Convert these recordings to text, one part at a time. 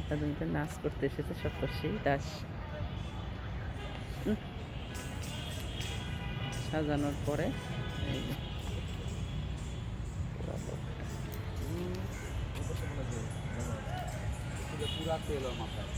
আপনাদের মধ্যে নাচ করতে এসেছে সপ্তর্ষি দাস। সাজানোর পরে পুরা মাথায়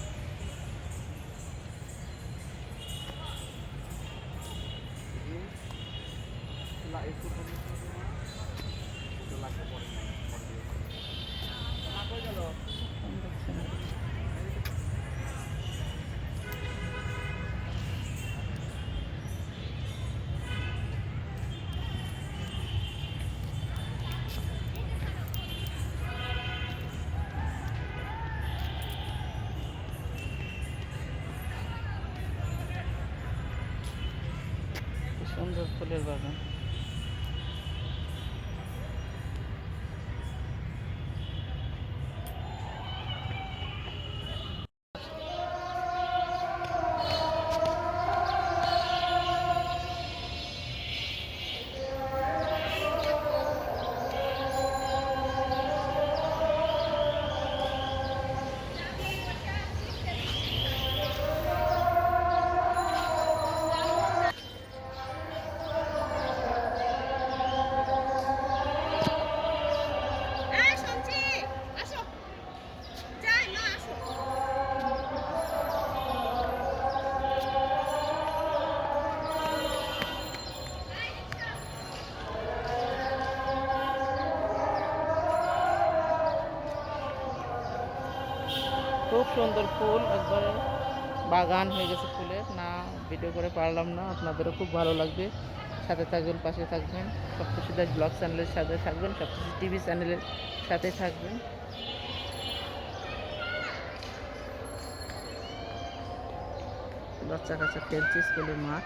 সুন্দর ফুল, একবারে বাগান হয়ে গেছে ফুলের না ভিডিও করে পারলাম না, আপনাদেরও খুব ভালো লাগবে। সাথে থাকবেন, পাশে থাকবেন। সপ্তশী দাস ব্লগ চ্যানেলের সাথে থাকবেন সপ্তশী টিভি চ্যানেলের সাথে থাকবেন। বাচ্চা কাচ্চা খেলছে স্কুলের মাঠ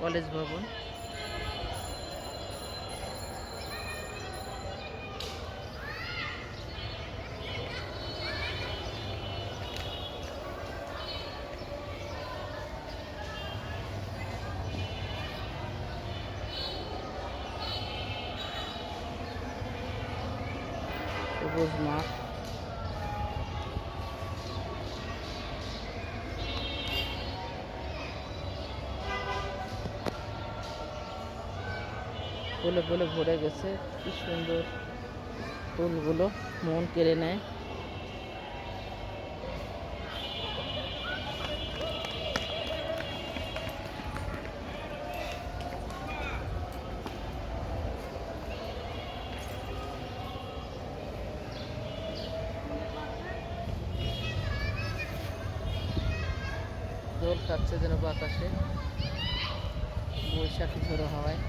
কলেজ ভবন। সবুজ মাঠ ফুলে ফুলে ভরে গেছে কি সুন্দর ফুলগুলো মন কেড়ে নেয় দোল খাচ্ছে যেন বাতাসে। বৈশাখী ঝোড়ো হাওয়ায়।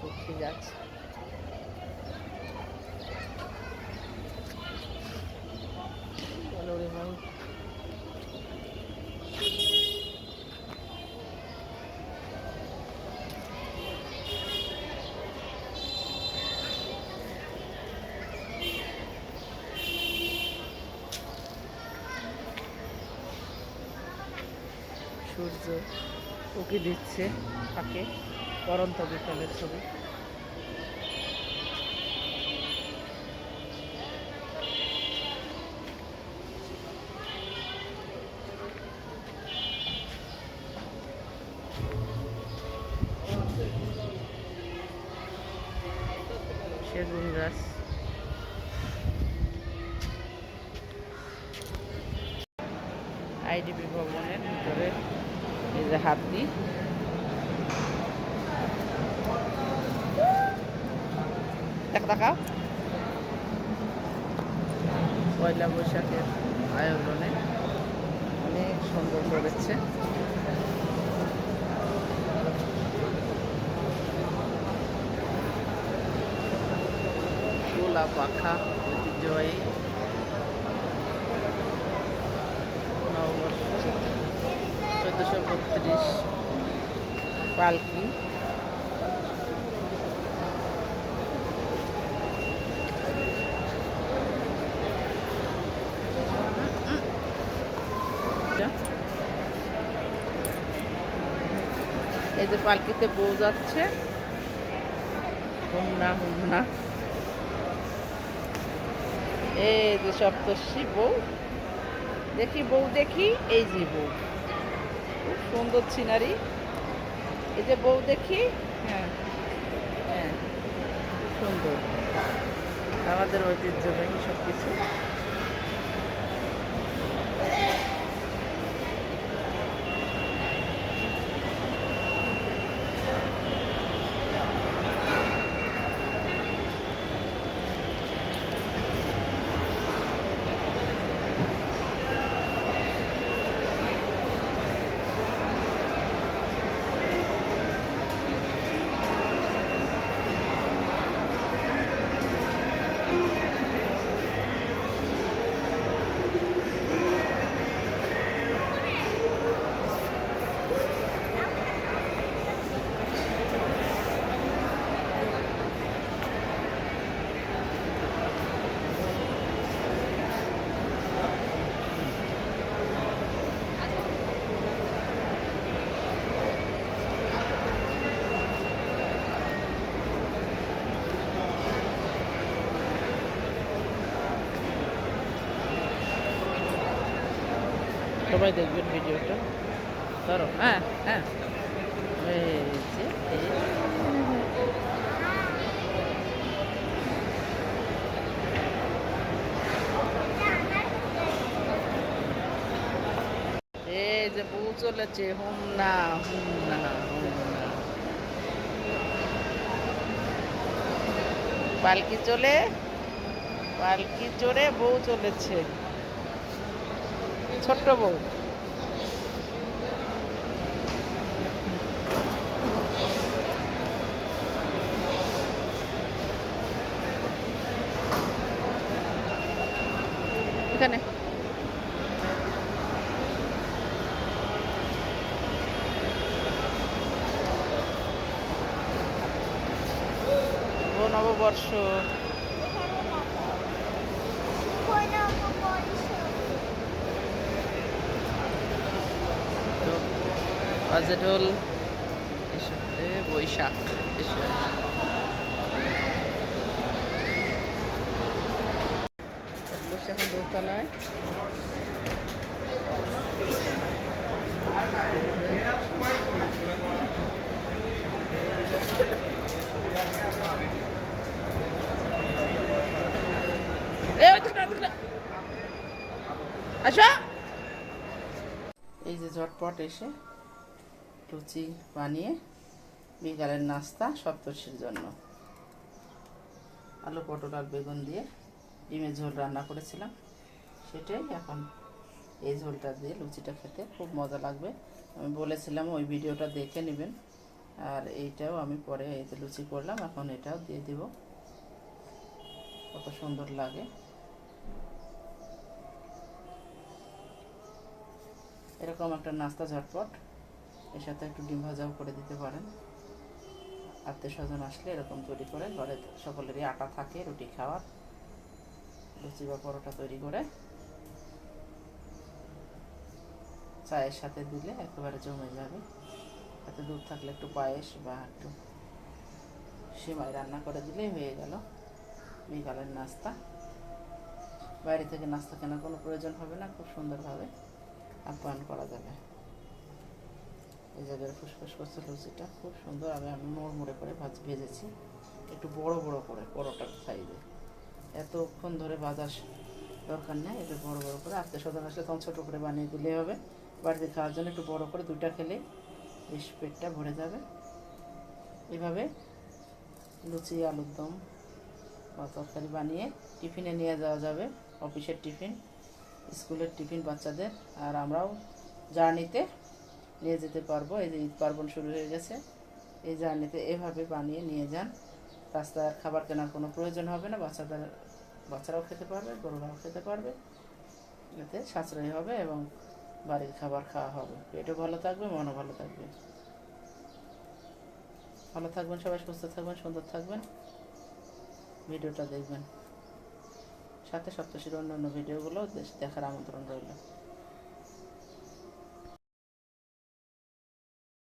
পক্ষী গাছ রে উকি দিচ্ছে ফাঁকে পরন্ত বিকালের ছবি। সেগুন আইডিবি ভবনের ভিতরে এই যে হাতি দেখা দেখাও পয়লা বৈশাখের আয়োজনে অনেক সুন্দর করেছে। গোলা পাখা ঐতিহ্যবাহী নববর্ষ বত্রিশ পালকি। এই যে পালকিতে বউ যাচ্ছে। হুমনা হুমনা। এই যে সপ্তর্ষি বউ। দেখি বউ, দেখি। এই যে বউ। খুব সুন্দর সিনারি এই যে বউ দেখি হ্যাঁ হ্যাঁ খুব সুন্দর। আমাদের ঐতিহ্যবাহী সব কিছু সবাই দেখবেন ভিডিওটা। ধরো হ্যাঁ হ্যাঁ। এই যে, বউ চলেছে হুম না হুম না হুম না। পালকি চলে পালকি চড়ে বউ চলেছে। ছোট্ট বউ। এখানে। নববর্ষ। এ বৈশাখ ওদিকে না। আসো। এই যে ঝটপট এসে। লুচি বানিয়ে বিকালের নাস্তা সপ্তর্ষির জন্য। আলু, পটল আর বেগুন দিয়ে ডিমের ঝোল রান্না করেছিলাম। সেটাই এখন এই ঝোলটা দিয়ে লুচিটা খেতে খুব মজা লাগবে। আমি বলেছিলাম ওই ভিডিওটা দেখে নেবেন। আর এইটাও আমি পরে এই যে লুচি করলাম, এখন এটাও দিয়ে দিব। কত সুন্দর লাগে। এরকম একটা নাস্তা ঝটপট। এর সাথে একটু ডিম ভাজাও করে দিতে পারেন। আত্মীয় স্বজন আসলে এরকম তৈরি করে ঘরে সকলেরই আটা থাকে, রুটি খাওয়ার। লুচি বা পরোটা তৈরি করে চায়ের সাথে দিলে একেবারে জমে যাবে। সাথে দুধ থাকলে একটু পায়েস বা একটু সেমাই রান্না করে দিলেই হয়ে গেল। বিকালের নাস্তা। বাইরে থেকে নাস্তা কেনার কোনো প্রয়োজন হবে না, খুব সুন্দরভাবে আপ্যায়ন করা যাবে। এই জায়গায় ফুসফুস করছে লুচিটা। খুব সুন্দর, আমি আমি মোড়মুড়ে করে ভাজ, ভেজেছি। একটু বড় বড় করে, পরোটার সাইজে। এতক্ষণ ধরে ভাজার দরকার নেই, একটু বড় বড় করে। আস্তে স্বজন আসলে তখন ছোটো করে বানিয়ে দিলে হবে। বাড়িতে খাওয়ার জন্য একটু বড় করে দুইটা খেলে বেশ পেটটা ভরে যাবে। এভাবে লুচি, আলুর দম বা তরকারি বানিয়ে টিফিনে নিয়ে যাওয়া যাবে। অফিসের টিফিন, স্কুলের টিফিন বাচ্চাদের। আর আমরাও জার্নিতে নিয়ে যেতে পারব। এই যে ঈদ পার্বণ শুরু হয়ে গেছে। এই জার্নিতে এভাবে বানিয়ে নিয়ে যান। রাস্তার খাবার কেনার কোনো প্রয়োজন হবে না। বাচ্চাদের, বাচ্চারাও খেতে পারবে, গরুরাও খেতে পারবে। এতে সাশ্রয়ী হবে এবং বাড়ির খাবার খাওয়া হবে। পেটও ভালো থাকবে, মনও ভালো থাকবে। ভালো থাকবেন সবাই, সুস্থ থাকবেন, সুন্দর থাকবেন। ভিডিওটা দেখবেন। সাথে সপ্তশীর অন্য অন্য ভিডিওগুলো দেখার আমন্ত্রণ রইল।